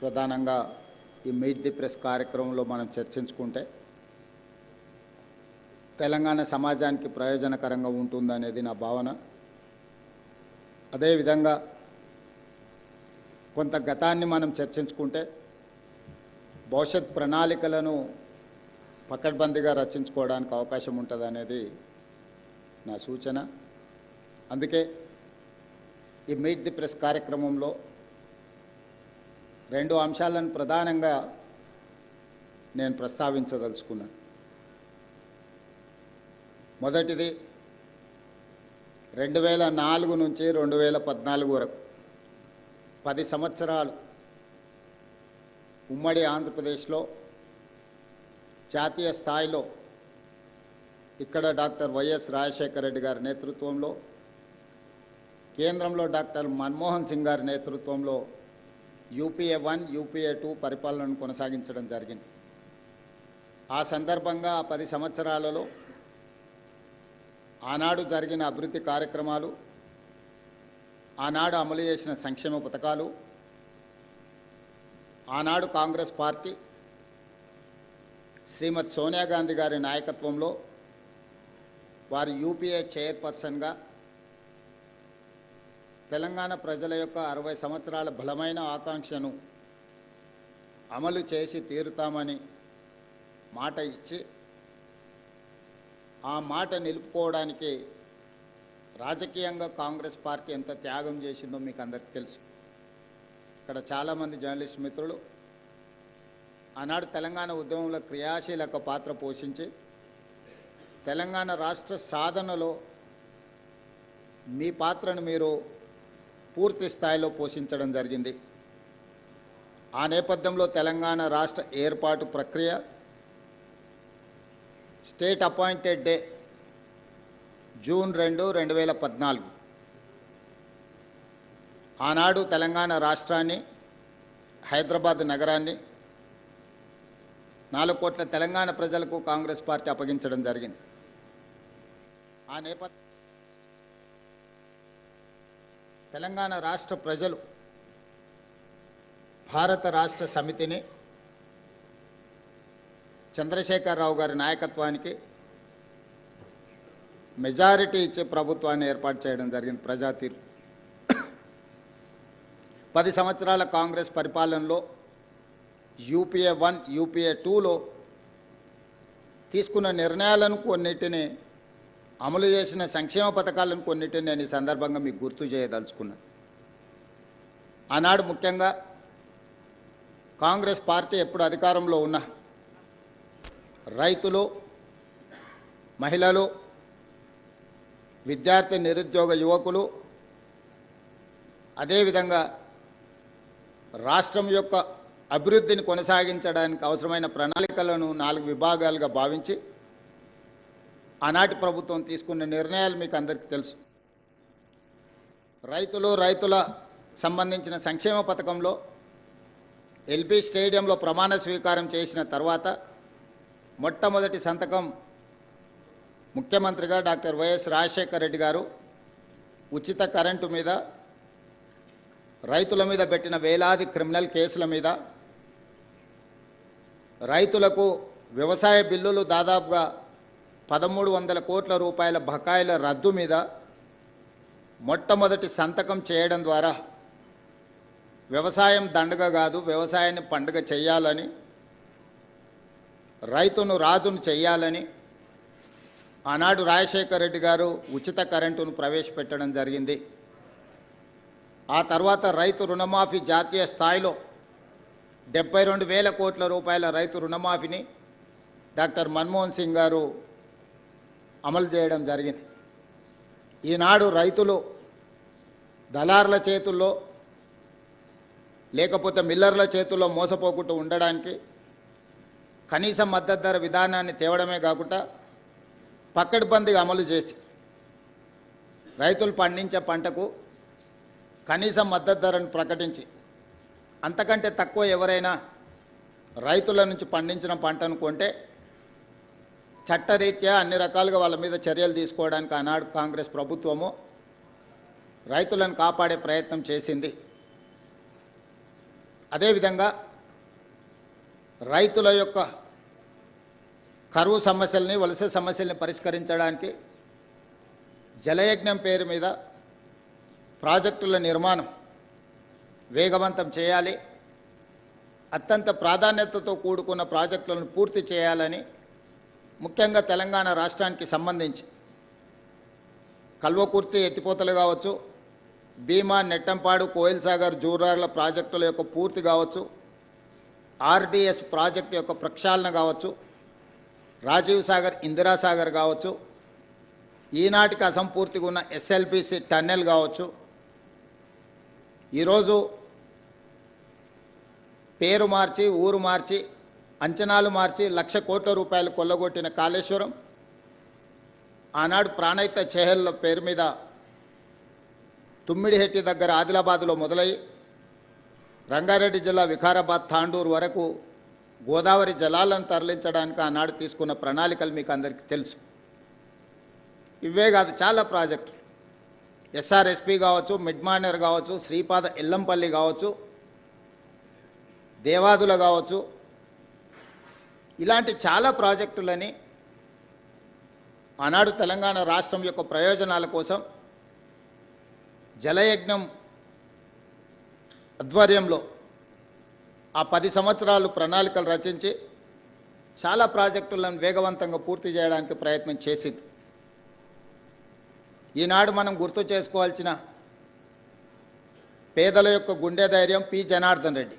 ప్రధానంగా ఈ meet the press కార్యక్రమంలో మనం చర్చించుకుంటే తెలంగాణ సమాజానికి ప్రయోజనకరంగా ఉంటుందనేది నా భావన. అదేవిధంగా కొంత గతాన్ని మనం చర్చించుకుంటే భవిష్యత్ ప్రణాళికలను పకడ్బందీగా రచించుకోవడానికి అవకాశం ఉంటుంది అనేది నా సూచన. అందుకే ఈ మీట్ ది ప్రెస్ కార్యక్రమంలో రెండు అంశాలను ప్రధానంగా నేను ప్రస్తావించదలుచుకున్నాను. మొదటిది రెండు వేల నాలుగు నుంచి రెండు వేల పద్నాలుగు వరకు పది సంవత్సరాలు ఉమ్మడి ఆంధ్రప్రదేశ్లో జాతీయ స్థాయిలో ఇక్కడ డాక్టర్ వైఎస్ రాజశేఖర రెడ్డి గారి నేతృత్వంలో కేంద్రంలో డాక్టర్ మన్మోహన్ సింగ్ గారి నేతృత్వంలో యూపీఏ వన్ యూపీఏ టూ పరిపాలనను కొనసాగించడం జరిగింది. ఆ సందర్భంగా ఆ పది సంవత్సరాలలో ఆనాడు జరిగిన అభివృద్ధి కార్యక్రమాలు ఆనాడు అమలు చేసిన సంక్షేమ పథకాలు ఆనాడు కాంగ్రెస్ పార్టీ శ్రీమతి సోనియా గాంధీ గారి నాయకత్వంలో వారు యూపీఏ చైర్పర్సన్గా తెలంగాణ ప్రజల యొక్క అరవై సంవత్సరాల బలమైన ఆకాంక్షను అమలు చేసి తీరుతామని మాట ఇచ్చి ఆ మాట నిలుపుకోవడానికి రాజకీయంగా కాంగ్రెస్ పార్టీ ఎంత త్యాగం చేసిందో మీకు అందరికీ తెలుసు. ఇక్కడ చాలామంది జర్నలిస్ట్ మిత్రులు ఆనాడు తెలంగాణ ఉద్యమంలో క్రియాశీలక పాత్ర పోషించి తెలంగాణ రాష్ట్ర సాధనలో మీ పాత్రను మీరు పూర్తి స్థాయిలో పోషించడం జరిగింది. ఆ నేపథ్యంలో తెలంగాణ రాష్ట్ర ఏర్పాటు ప్రక్రియ స్టేట్ అపాయింటెడ్ డే జూన్ రెండు రెండు వేల పద్నాలుగు. ఆనాడు తెలంగాణ రాష్ట్రాన్ని హైదరాబాద్ నగరాన్ని నాలుగు కోట్ల తెలంగాణ ప్రజలకు కాంగ్రెస్ పార్టీ అప్పగించడం జరిగింది. ఆ నేపథ్యం తెలంగాణ రాష్ట్ర ప్రజలు భారత రాష్ట్ర సమితిని చంద్రశేఖరరావు గారి నాయకత్వానికి మెజారిటీ ఇచ్చే ప్రభుత్వాన్ని ఏర్పాటు చేయడం జరిగింది ప్రజా తీర్పు పది సంవత్సరాల కాంగ్రెస్ పరిపాలనలో యూపీఏ వన్ యూపీఏ టూలో తీసుకున్న నిర్ణయాలను కొన్నిటిని అమలు చేసిన సంక్షేమ పథకాలను కొన్నిటిని నేను ఈ సందర్భంగా మీకు గుర్తు చేయదలుచుకున్నాను. ఆనాడు ముఖ్యంగా కాంగ్రెస్ పార్టీ ఎప్పుడు అధికారంలో ఉన్న రైతులు మహిళలు విద్యార్థి నిరుద్యోగ యువకులు అదేవిధంగా రాష్ట్రం యొక్క అభివృద్ధిని కొనసాగించడానికి అవసరమైన ప్రణాళికలను నాలుగు విభాగాలుగా భావించి ఆనాటి ప్రభుత్వం తీసుకున్న నిర్ణయాలు మీకు అందరికీ తెలుసు. రైతులు రైతుల సంబంధించిన సంక్షేమ పథకంలో ఎల్బీ స్టేడియంలో ప్రమాణ స్వీకారం చేసిన తర్వాత మొట్టమొదటి సంతకం ముఖ్యమంత్రిగా డాక్టర్ వైఎస్ రాజశేఖర రెడ్డి గారు ఉచిత కరెంటు మీద రైతుల మీద పెట్టిన వేలాది క్రిమినల్ కేసుల మీద రైతులకు వ్యవసాయ బిల్లులు దాదాపుగా పదమూడు వందల కోట్ల రూపాయల బకాయిల రద్దు మీద మొట్టమొదటి సంతకం చేయడం ద్వారా వ్యవసాయం దండగ కాదు వ్యవసాయాన్ని పండుగ చేయాలని రైతును రాజును చెయ్యాలని ఆనాడు రాజశేఖర రెడ్డి గారు ఉచిత కరెంటును ప్రవేశపెట్టడం జరిగింది. ఆ తర్వాత రైతు రుణమాఫీ జాతీయ స్థాయిలో డెబ్బై రెండు వేల కోట్ల రూపాయల రైతు రుణమాఫీని డాక్టర్ మన్మోహన్ సింగ్ గారు అమలు చేయడం జరిగింది. ఈనాడు రైతులు దళారుల చేతుల్లో లేకపోతే మిల్లర్ల చేతుల్లో మోసపోకుండా ఉండడానికి కనీస మద్దతు ధర విధానాన్ని తేవడమే కాకుండా పక్కడిబందిగా అమలు చేసి రైతులు పండించే పంటకు కనీస మద్దతు ధరను ప్రకటించి అంతకంటే తక్కువ ఎవరైనా రైతుల నుంచి పండించిన పంటను కొంటే చట్టరీత్యా అన్ని రకాలుగా వాళ్ళ మీద చర్యలు తీసుకోవడానికి ఆనాడు కాంగ్రెస్ ప్రభుత్వము రైతులను కాపాడే ప్రయత్నం చేసింది. అదేవిధంగా రైతుల యొక్క కరువు సమస్యల్ని వలస సమస్యల్ని పరిష్కరించడానికి జలయజ్ఞం పేరు మీద ప్రాజెక్టుల నిర్మాణం వేగవంతం చేయాలి. అత్యంత ప్రాధాన్యతతో కూడుకున్న ప్రాజెక్టులను పూర్తి చేయాలని ముఖ్యంగా తెలంగాణ రాష్ట్రానికి సంబంధించి. కల్వకుర్తి ఎత్తిపోతలు కావచ్చు భీమా నెట్టంపాడు కోయిల్ సాగర్ జూరార్ల ప్రాజెక్టుల యొక్క పూర్తి కావచ్చు ఆర్డిఎస్ ప్రాజెక్టు యొక్క ప్రక్షాళన కావచ్చు రాజీవ్ సాగర్ ఇందిరా సాగర్ కావచ్చు ఈనాటికి అసంపూర్తిగా ఉన్న ఎస్ఎల్పిసి టన్నెల్ కావచ్చు. ఈరోజు పేరు మార్చి ఊరు మార్చి అంచనాలు మార్చి లక్ష కోట్ల రూపాయలు కొల్లగొట్టిన కాళేశ్వరం. ఆనాడు ప్రాణహిత చెహెల్ల పేరు మీద తుమ్మిడిహెట్టి దగ్గర ఆదిలాబాద్లో మొదలై రంగారెడ్డి జిల్లా వికారాబాద్ తాండూరు వరకు గోదావరి జలాలను తరలించడానికి ఆనాడు తీసుకున్న ప్రణాళికలు మీకు అందరికీ తెలుసు. ఇవే కాదు చాలా ప్రాజెక్టులు. ఎస్ఆర్ఎస్పి కావచ్చు మిడ్మానర్ కావచ్చు శ్రీపాద ఎల్లంపల్లి కావచ్చు దేవాదుల కావచ్చు ఇలాంటి చాలా ప్రాజెక్టులని ఆనాడు తెలంగాణ రాష్ట్రం యొక్క ప్రయోజనాల కోసం జలయజ్ఞం ఆధ్వర్యంలో ఆ పది సంవత్సరాలు ప్రణాళికలు రచించి చాలా ప్రాజెక్టులను వేగవంతంగా పూర్తి చేయడానికి ప్రయత్నం చేసింది. ఈనాడు మనం గుర్తు చేసుకోవాల్సిన పేదల యొక్క గుండె ధైర్యం పి. జనార్దన్ రెడ్డి.